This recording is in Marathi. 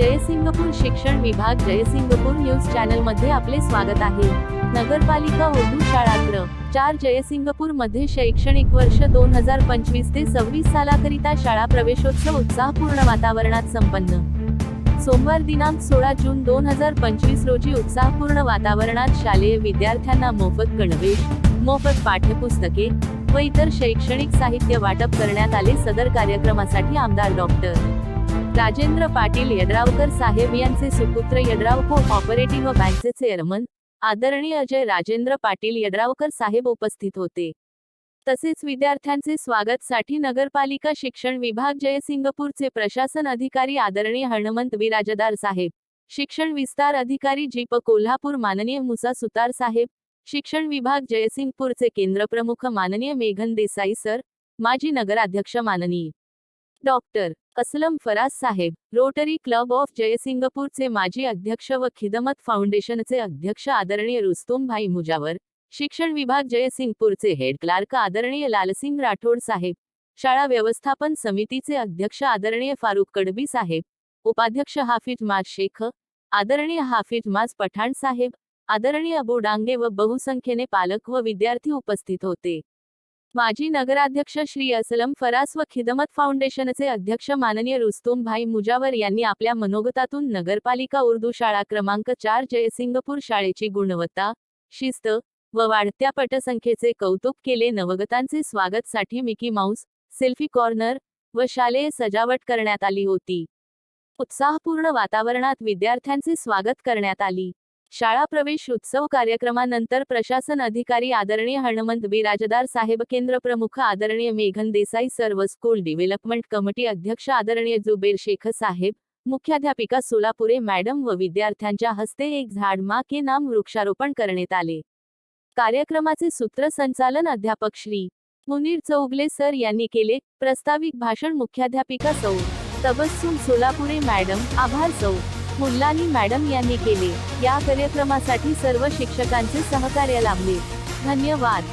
जयसिंगपूर शिक्षण विभाग जयसिंगपूर न्यूज चॅनलमध्ये आपले स्वागत आहे. नगरपालिका उर्दू शाळाग्र चार जयसिंगपूरमध्ये शैक्षणिक वर्ष दोन हजार पंचवीस ते सव्वीस सालाकरिता शाळा प्रवेशोत्सव उत्साहपूर्ण वातावरणात संपन्न. सोमवार दिनांक सोळा जून दोन हजार पंचवीस रोजी उत्साहपूर्ण वातावरणात शालेय विद्यार्थ्यांना मोफत गणवेश मोफत पाठ्यपुस्तके व इतर शैक्षणिक साहित्य वाटप करण्यात आले सदर कार्यक्रमासाठी आमदार डॉक्टर. राजेंद्र पाटील यड्रावकर साहेब यांचे सुपुत्र यड्राव को ऑपरेटिव्ह बँकचे चेअरमन आदरणीय अजय राजेंद्र पाटील यड्रावकर साहेब उपस्थित होते. तसेच विद्यार्थ्यांचे स्वागतसाठी नगरपालिका शिक्षण विभाग जयसिंगपूरचे प्रशासन अधिकारी आदरणीय हणमंत विराजदार साहेब. शिक्षण विस्तार अधिकारी जीप कोल्हापूर माननीय मुसा सुतार साहेब. शिक्षण विभाग जयसिंगपूरचे केंद्रप्रमुख माननीय मेघन देसाई सर. माजी नगराध्यक्ष माननीय doctor Aslam Faraz Saheb Rotary club of जयसिंगपूरचे माजी अध्यक्ष व खिदमत फाउंडेशनचे अध्यक्ष आदरणीय रुस्तुम भाई मुजावर शिक्षण विभाग जयसिंगपूरचे हेड क्लार्क आदरणीय लालसिंग राठोड साहेब शाळा व्यवस्थापन समितीचे अध्यक्ष आदरणीय फारुख कडबी साहेब उपाध्यक्ष हाफिज माज शेख आदरणीय हाफिज माज पठाण साहेब आदरणीय अबू डांगे व बहुसंख्येने पालक व विद्यार्थी उपस्थित होते. माजी नगराध्यक्ष श्री असलम फरास व खिदमत फाउंडेशनचे अध्यक्ष माननीय रुस्तुम भाई मुजावर यांनी आपल्या मनोगतातून नगरपालिका उर्दू शाळा क्रमांक चार जयसिंगपूर शाळेची गुणवत्ता शिस्त व वाढत्या पटसंख्येचे कौतुक केले. नवगतांचे स्वागतसाठी मिकी माऊस सेल्फी कॉर्नर व शालेय सजावट करण्यात आली होती. उत्साहपूर्ण वातावरणात विद्यार्थ्यांचे स्वागत करण्यात आली. शाळा प्रवेश उत्सव कार्यक्रमानंतर प्रशासन अधिकारी आदरणीय हनुमंत बिराजदार साहेब केंद्र प्रमुख आदरणीय मेघन देसाई सर्व स्कूल डेव्हलपमेंट कमिटी अध्यक्ष आदरणीय जुबेर शेख साहेब मुख्याध्यापिका सोलापुरे मॅडम व विद्यार्थ्यांच्या हस्ते एक झाड मा के नाम वृक्षारोपण करण्यात आले. कार्यक्रमाचे सूत्रसंचालन अध्यापक श्री. मुनीर चौगले सर यांनी केले. प्रस्ताविक भाषण मुख्याध्यापिका सौ. तबस्सुम सोलापुरे मॅडम आभार सौ. मुल्लानी मॅडम यांनी केले. या कार्यक्रमासाठी सर्व शिक्षकांचे सहकार्य लाभले. धन्यवाद.